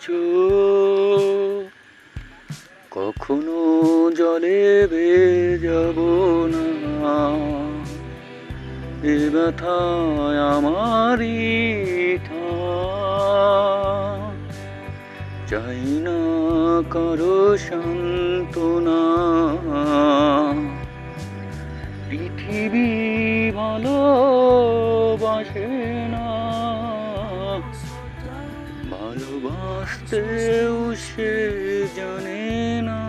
আছো কখনো জলে বে যাব না। এ ব্যথায় আমারই। চাই না কারও সান্ত্বনা। পৃথিবী ভালোবাসে না। ভালোবাসতেও সে জানে না।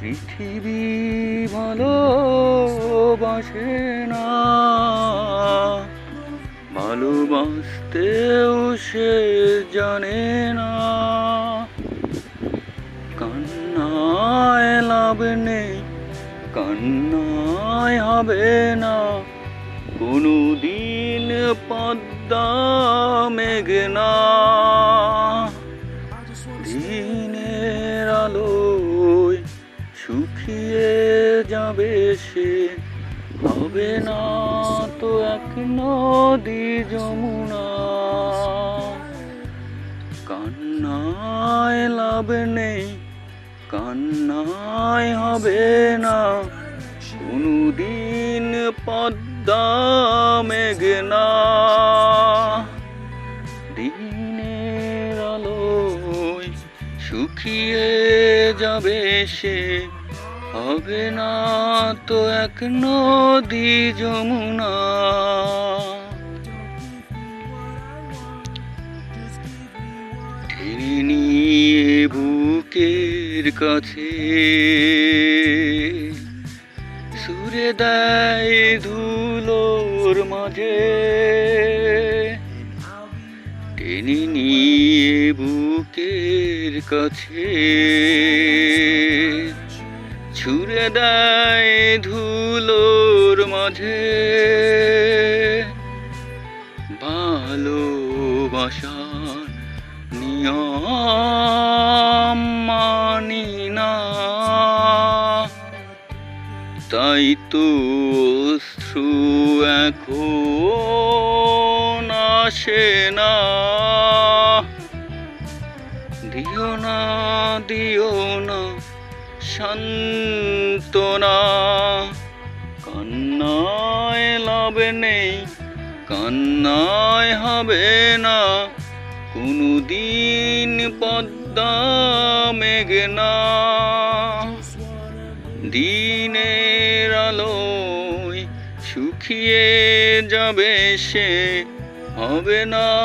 পৃথিবী ভালোবাসে না। ভালোবাসতেও সে জানে না। কান্নায় লাভ নেই, কান্নায় হবে না। কোনো দিন পদ্মা মেঘনা। দিনের আলোয় শুকিয়ে যাবে সে। হবে না তো এক নদী যমুনা। কান্নায় লাভ নেই, কান্নায় হবে না। কোনদিন পদ্মা মেঘনা। শুকিয়ে যাবে সে। হবে না তো এক নদী যমুনা। টেনে নিয়ে বুকের কাছে। সুরে দেয় ধুলোর মাঝে। টেনে নিয়ে বুকের কাছে। ছুড়ে দেয় ধুলোর মাঝে। ভালোবাসার নিয়ম মানি না। তাই তো অশ্রু এখন আসে না। দিও না দিও না, শান্তনা। কান্নায় লাভ নেই, কান্নায় হবে না। কোনো দিন পদ্মা মেঘনা দিনের আলোয় শুকিয়ে যাবে সে হবে না।